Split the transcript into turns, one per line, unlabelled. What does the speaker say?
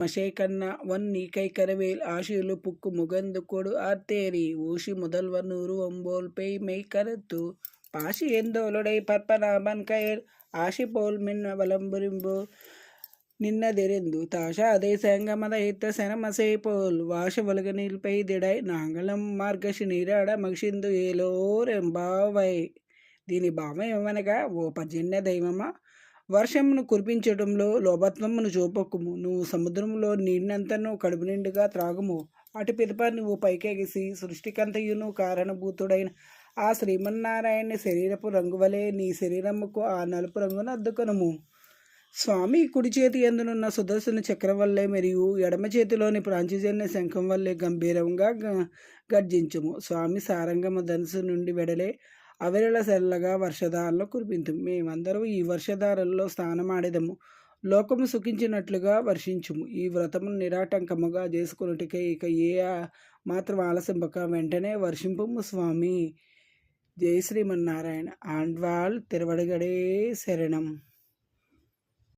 மசேகண்ணா வன் நீக்கை கரவேல் ஆசியுளு book முகந்து கொடு ஆர்த்தேரி ஊசி முதல்வன் உருவம்போல் பெய் மெய் கருத்து பாசி எந்தோளுடை பற்பநாபன் கயல் ஆசி போல் மின் வலம்புரிம்பு நின்னதெரிந்து தாஷா அதை செங்கமதைத்த செனமசை போல் వాష వెలుగనిపై దిడై నాంగళం మార్గశి నీరాడ మగిషిందు ఏలోరెంబావై దీని భావం ఏమనగా ఓ పర్జన్య దైవమా వర్షమును కురిపించడంలో లోభత్వమును చూపకుము. నువ్వు సముద్రంలో నీటినంతను కడుపు నిండుగా త్రాగుము. అటు పిదప నువ్వు పైకెగిసి సృష్టికంతయును కారణభూతుడైన ఆ శ్రీమన్నారాయణ శరీరపు రంగు వలె నీ శరీరముకు ఆ నలుపు రంగును అద్దుకొనుము. స్వామి కుడి చేతి ఎందునున్న సుదర్శన చక్రం వల్లే మరియు ఎడమ చేతిలోని ప్రాంచిజన్య శంఖం వల్లే గంభీరంగా గర్జించము. స్వామి సారంగమ ధనుసు నుండి వెడలే అవిరళ సెల్లగా వర్షధారలో కురిపింతు మేమందరూ ఈ వర్షధారల్లో స్నానమాడేదము. లోకము సుఖించినట్లుగా వర్షించుము. ఈ వ్రతమును నిరాటంకముగా చేసుకున్నట్టుకే ఇక ఏ మాత్రం ఆలసింపక. వెంటనే వర్షింపము స్వామి. జయ శ్రీమన్నారాయణ. ఆండ్వాల్ తిరువడగడే శరణం.